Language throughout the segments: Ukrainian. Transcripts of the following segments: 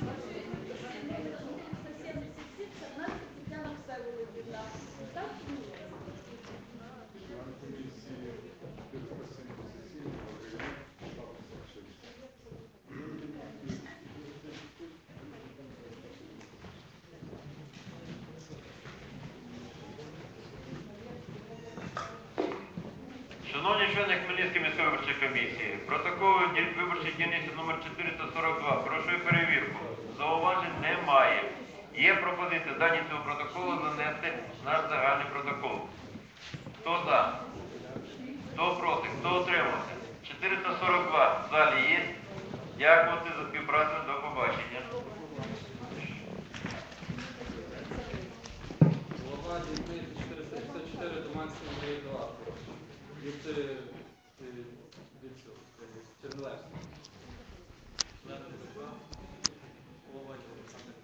próxima. Члени міської виборчої комісії, протокол виборчої дільниці номер 442. Прошу перевірку. Зауважень немає. Є пропозиція дані цього протоколу занести в наш загальний протокол. Хто за? Хто проти? Хто утримався? 442 в залі є. Дякувати за співпрацю. До побачення. Дільниці 454 Доманський Андрій 2. Від, е, е, від цього, е, Чернилевського. Голова Олександр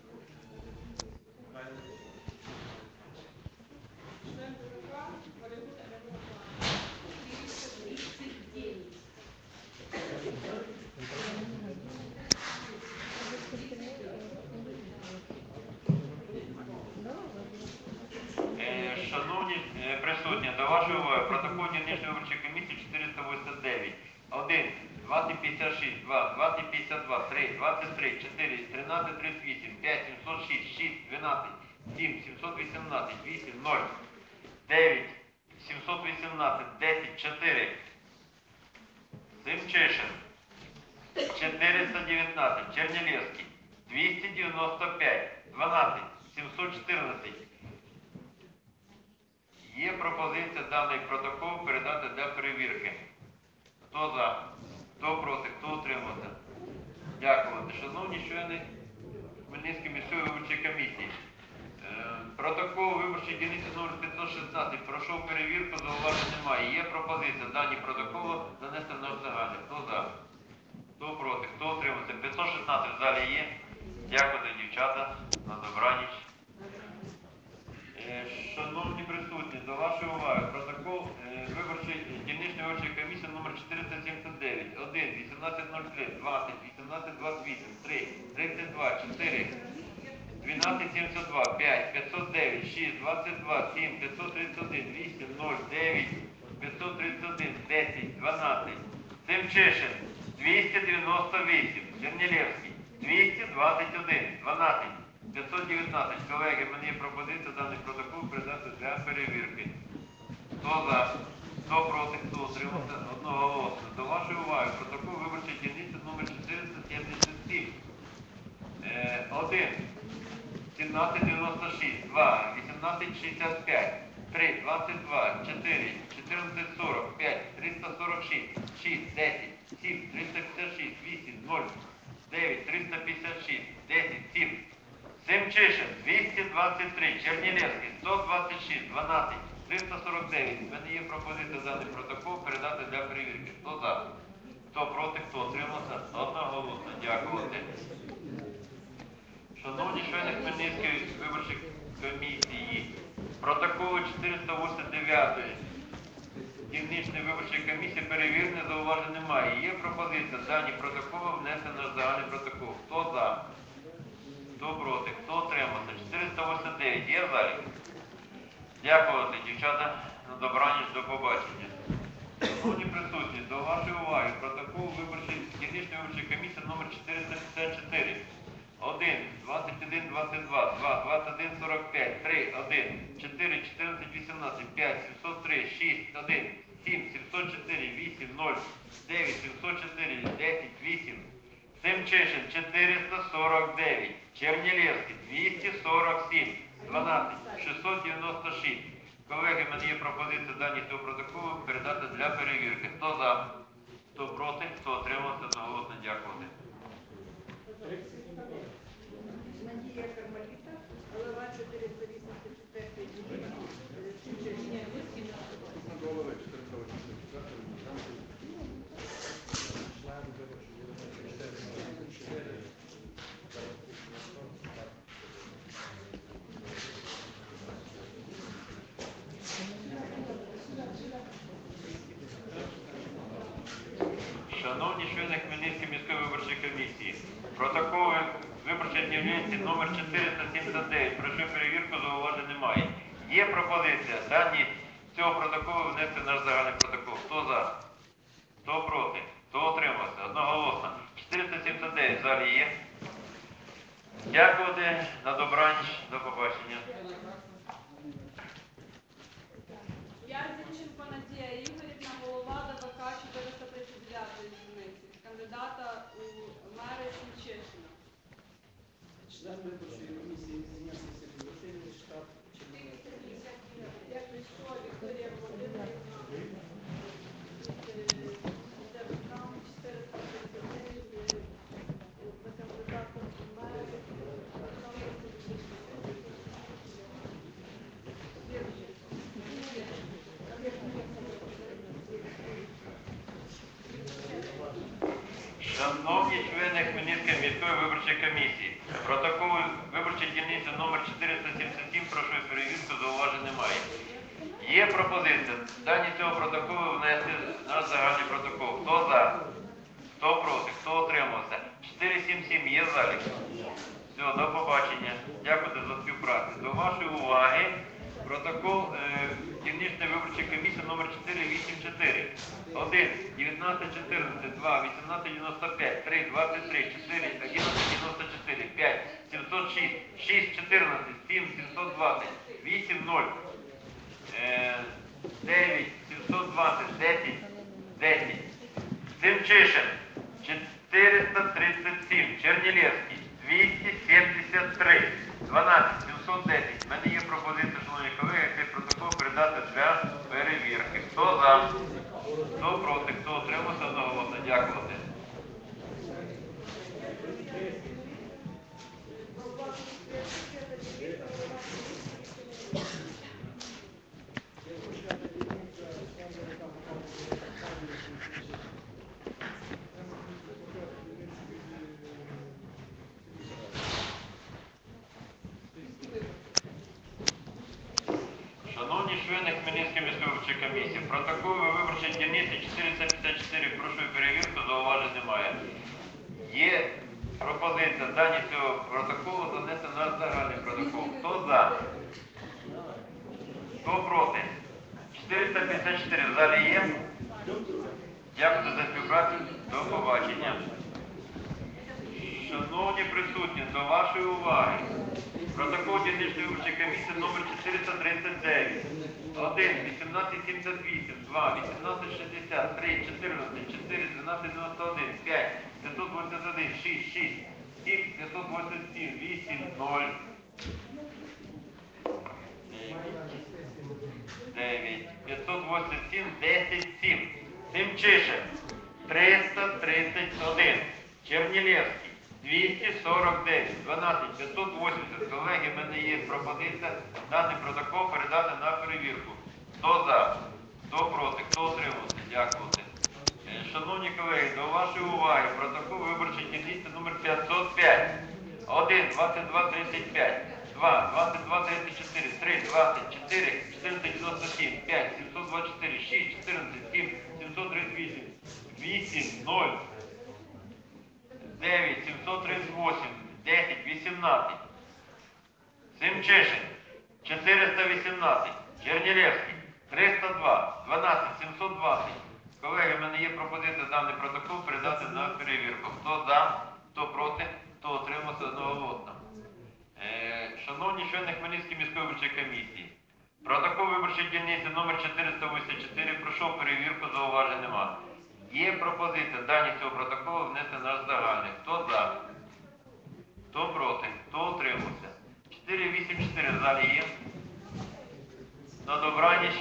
Е, Шановні е, присутні, до вашої уваги протокол дільничної виборчої комісії 489. 1, 2056, 2, 2052, 3, 23, 4, 13, 38, 5, 706, 6, 12, 7, 718, 8, 0, 9, 718, 10, 4. Симчишин. 419, Чернілєвський, 295, 12, 714. Є пропозиція даний протокол передати для перевірки. Хто за? Хто проти? Хто утримався? Дякувати. Шановні члени Хмельницької міської виборчої комісії. Е, Протокол виборчої дільниці номер 516 пройшов перевірку, зауважень немає. Є пропозиція дані протоколу занести на загальний. Хто за? Хто проти? Хто утримався? 516 в залі є. Дякую, дівчата. На добраніч. Е, Шановні присутні, до вашої уваги протокол е, виборчої дільничної виборчої комісії номер 479, 1, 1803, 20, 1828, 3, 32, 4, 1272, 5, 509, 6, 22, 7, 531, 8, 0, 9, 531, 10, 12. Семчишин, 298, Чернілєвський, 221, 12, 519. Колеги, мені пропозиція даний протокол передати для перевірки. Хто за? Хто проти? Хто утримався? Одноголосно. До вашої уваги протокол виборчої дільниці номер 477. Е, 1. 1796, 2, 1865, 3, 22, 4, 1445, 346, 6, 10, 7, 356, 8, 0, 9, 356, 10, 7. Семчишин, 223, Чернілевський, 126, 12, 349. У мене є пропозиція даний протокол передати для перевірки. Хто за? Хто проти, хто отримався? Одноголосно. Дякувати. Шановні члени Хмельницької виборчої комісії, протоколу 489 дільничної виборчої комісії перевірене зауважень немає. Є пропозиція дані протоколу внести на загальний протокол. Хто за? Хто проти? Хто отримався? 489 є в залі? Дякувати, дівчата. На добраніч, до побачення. Шановні присутні, до вашої уваги протокол виборчої дільничної виборчої комісії номер 454. 1, 21, 22, 2, 21, 45, 3, 1, 4, 14, 18, 5, 703, 6, 1, 7, 704, 8, 0, 9, 704, 10, 8, Семчишин 449, Чернілєвський 247, 12, 696. Колеги, в мене є пропозиція дані цього протоколу передати для перевірки. Хто за? Хто проти? Хто отримався? Одноголосно дякувати. Надія Кармаліта, голова 484 дільниці. Голови 484, Шановні члени Хмельницької міської виборчої комісії, протоколи виборчої Чернівниці номер 479. Прошу перевірку, зауважень немає. Є пропозиція. Дані цього протоколу внести наш загальний протокол. Хто за? Хто проти? Хто утримався? Одноголосно. 479 в залі є. Дякувати. На добраніч. До побачення. Ярзінченко Надія Ігорівна, голова ДВК 439 дільниці, кандидата Член виборчої комісії Зінявський Сергій Васильович, штаб Чернівецький. Як прийшло Вікторія Володимирівна, ДВК 439, за кандидатом у мери. Шановні члени Хмельницької міської виборчої комісії, Протокол виборчої дільниці номер 477, прошу перевірку, зауважень немає. Є пропозиція дані цього протоколу внести в наш загальний протокол. Хто за? Хто проти? Хто отримався? 477 є в залі. Все, до побачення. Дякую за співпрацю. До вашої уваги протокол е, дільничної виборчої комісії номер 484. 1, 19, 14, 2, 18, 95, 3, 23, 4, 11, 94, 5, 706, 6, 14, 7, 720, 8, 0, е, 9, 720, 10, 10. Тимчишин 437, Чернілевський 273, 12, 710. У мене є пропозиція, шановні колеги, цей протокол передати для перевірки. Хто за? Хто проти? Хто утримався одноголосно? Дякувати. Шановні члени Хмельницької міської виборчої комісії, протокол виборчої дільниці 454, прошу перевірку, зауважень немає. Є пропозиція дані цього протоколу занести на загальний протокол. Хто за? Хто проти? 454 в залі є. Дякую за співпрацю. До побачення. Шановні присутні, до вашої уваги. Протокол дільничної виборчої комісії номер 439. 1, 1878, 2, 1860, 3, 14, 4, 12, 91, 5, 521, 6, 6, 7, 587, 8, 0, 9, 587, 10, 7. Тимчишин 331. Чернілевський 249, 12, 580. Колеги, в мене є пропозиція даний протокол передати на перевірку. Хто за? Хто проти? Хто утримався? Дякувати. Е, Шановні колеги, до вашої уваги протокол виборчої дільниці номер 505. 1, 22, 35. 2, 22, 34, 3, 24, 497, 5, 724, 6, 14, 7, 738, 8, 0, 9, 738, 10, 18. Семчишин 418, Чернілевський 302, 12, 720. Колеги, в мене є пропозиція даний протокол передати на перевірку. Хто за, хто проти, хто отримався одноголосно. Е, Шановні члени Хмельницької міської виборчої комісії, протокол виборчої дільниці номер 484 пройшов перевірку, зауважень нема. Є пропозиція дані цього протоколу внести наш загальний. Хто за? Хто проти? Хто утримався? 484 в залі є. На добраніч.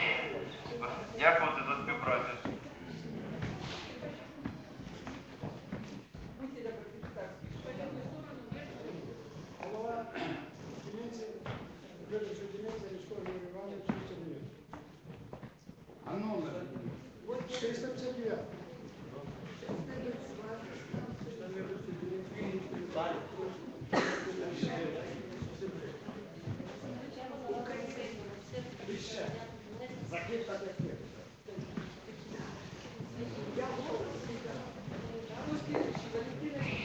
Дякувати за співпрацю. Голова дільниці, дільниці Іванович Чернігів. А номер? 459. Закид так як є.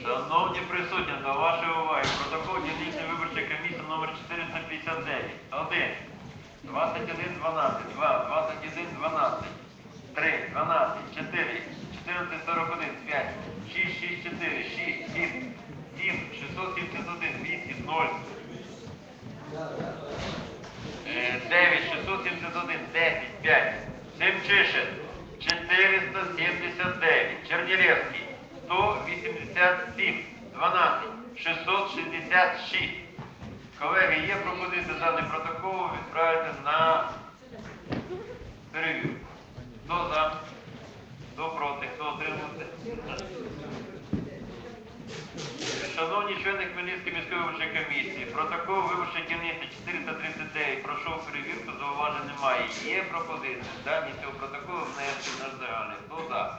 Шановні присутні, до вашої уваги, протокол номер 459. 1. 21, 12, 2, 21, 12, 3, 12, 4, 14, 41, 5, 6, 6, 4, 6, 7, 7, 671, 8, 0, Е, 9, 671, 10, 5, Семчишин, 479, Чернілевський, 187, 12, 666. Колеги, є пропозиція даний протокол відправити на перевірку. Хто за? Хто проти? Хто отримався? Шановні члени Хмельницької міської виборчої комісії, протокол виборчої дільниці 439 пройшов перевірку, зауважень немає. Є пропозиція дані цього протоколу внести в наш загальний. Хто за?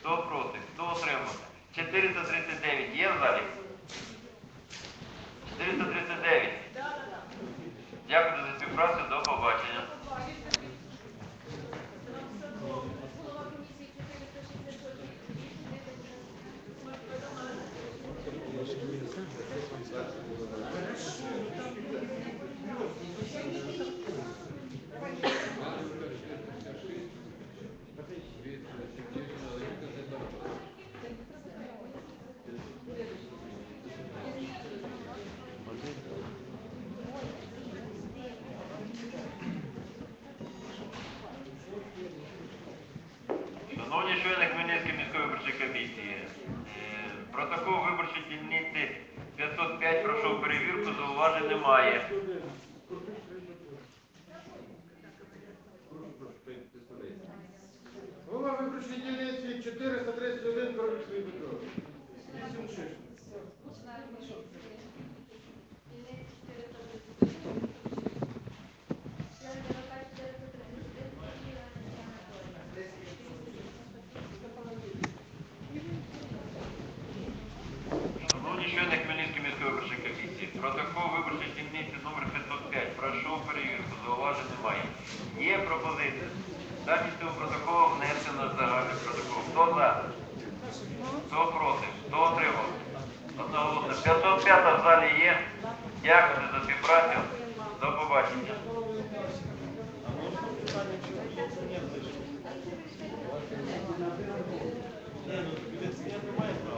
Хто проти? Хто отримався? 439 є в залі? 439. Дякую за співпрацю, до побачення. Голова комісії 466 Шановні члени Хмельницької міської виборчої комісії, е, протокол виборчої дільниці 505 пройшов перевірку, зауважень немає. Голова виборчої дільниці 431 Коробів Сергій Петрович. 86. Шановні Нет, ну, я понимаю, что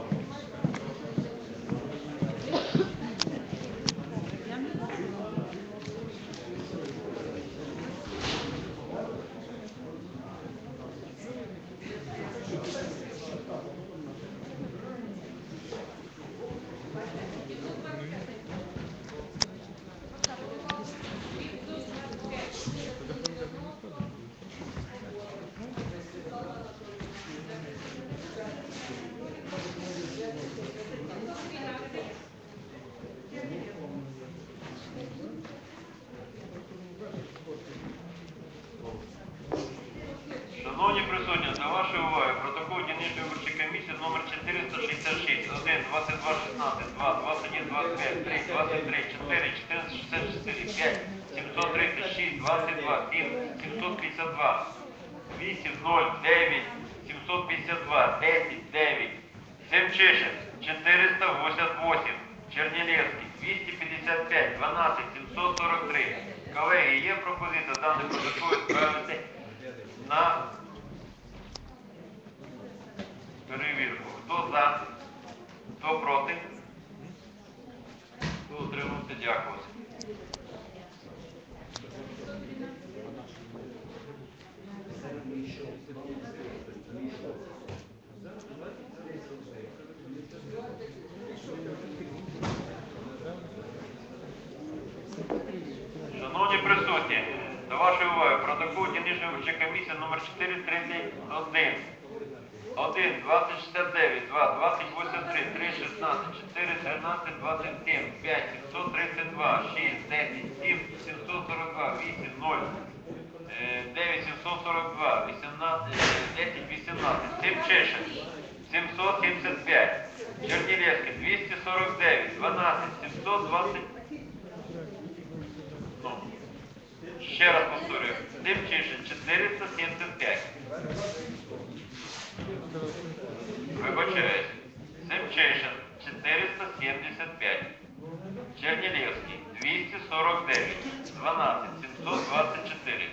Шановні присутні, до вашої уваги протокол дільничної виборчої комісії номер 466, 1, 22, 16, 2, 21, 25, 3, 23, 4, 14, 64, 5, 736, 22, 7, 752, 8, 0, 9, 752, 10, 9, Семчишин, 488, Чернілевський, 255, 12, 743. Колеги, є пропозиція даний протокол відправити на перевірку. Хто за? Хто проти? Хто утримався? Дякую. Шановні присутні, до вашої уваги протокол дільничної комісії номер 431. 1, 2069, 2, 2083, 3, 16, 4, 13, 27, 5, 732, 6, 10, 7, 742, 8, 0, е, 9, 742, 18, е, 10, 18, Тимчишин, 775, Чернілевський, 249, 12, 720, ну, ще раз повторюю, Тимчишин, 475. Чешин 475, Чернілевський 249, 12, 724.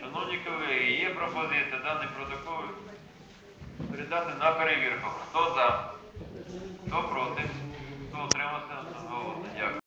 Шановні колеги, є пропозиція даний протокол передати на перевірку. Хто за, хто проти, хто отримався? Дякую.